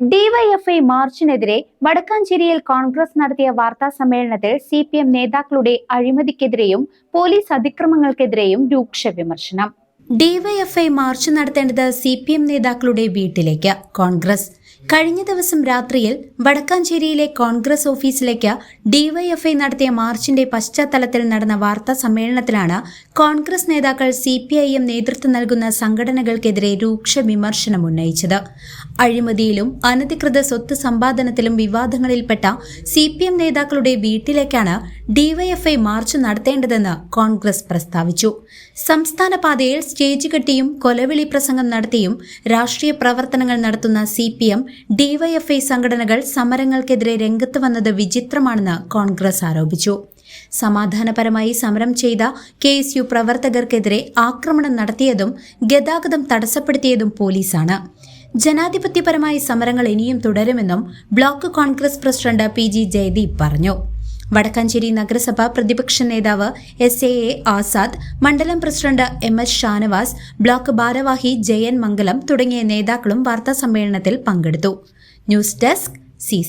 DYFI മാർച്ചിനെതിരെ വടക്കാഞ്ചേരിയിൽ Congress നടത്തിയ വാർത്താ സമ്മേളനത്തിൽ സി പി എം നേതാക്കളുടെ അഴിമതിക്കെതിരെയും പോലീസ് അതിക്രമങ്ങൾക്കെതിരെയും രൂക്ഷ വിമർശനം. ഡിവൈഎഫ്ഐ മാർച്ച് നടത്തേണ്ടത് സി പി എം നേതാക്കളുടെ വീട്ടിലേക്ക് കോൺഗ്രസ്. കഴിഞ്ഞ ദിവസം രാത്രിയിൽ വടക്കാഞ്ചേരിയിലെ കോൺഗ്രസ് ഓഫീസിലേക്ക് ഡിവൈഎഫ്ഐ നടത്തിയ മാർച്ചിന്റെ പശ്ചാത്തലത്തിൽ നടന്ന വാർത്താ സമ്മേളനത്തിലാണ് കോൺഗ്രസ് നേതാക്കൾ സി പി ഐ എം നേതൃത്വം നൽകുന്ന സംഘടനകൾക്കെതിരെ രൂക്ഷ വിമർശനം ഉന്നയിച്ചത്. അഴിമതിയിലും അനധികൃത സ്വത്ത് സമ്പാദനത്തിലും വിവാദങ്ങളിൽപ്പെട്ട സി പി എം നേതാക്കളുടെ വീട്ടിലേക്കാണ് ഡിവൈഎഫ്ഐ മാർച്ച് നടത്തേണ്ടതെന്ന് കോൺഗ്രസ് പ്രസ്താവിച്ചു. സംസ്ഥാന പാതയിൽ സ്റ്റേജ് കെട്ടിയും കൊലവിളി പ്രസംഗം നടത്തിയും രാഷ്ട്രീയ പ്രവർത്തനങ്ങൾ നടത്തുന്ന സി പി എം ഡിവൈഎഫ്ഐ സംഘടനകൾ സമരങ്ങൾക്കെതിരെ രംഗത്ത് വന്നത് വിചിത്രമാണെന്ന് കോൺഗ്രസ് ആരോപിച്ചു. സമാധാനപരമായി സമരം ചെയ്ത കെ എസ് യു പ്രവർത്തകർക്കെതിരെ ആക്രമണം നടത്തിയതും ഗതാഗതം തടസ്സപ്പെടുത്തിയതും പോലീസാണ്. ജനാധിപത്യപരമായ സമരങ്ങൾ ഇനിയും തുടരുമെന്നും block Congress president P G Jayadeep പറഞ്ഞു. വടക്കാഞ്ചേരി നഗരസഭ പ്രതിപക്ഷ നേതാവ് എസ് എ എ ആസാദ് മണ്ഡലം president M S Shanavas block ഭാരവാഹി ജയൻ മംഗലം തുടങ്ങിയ നേതാക്കളും വാർത്താസമ്മേളനത്തിൽ പങ്കെടുത്തു. News desk C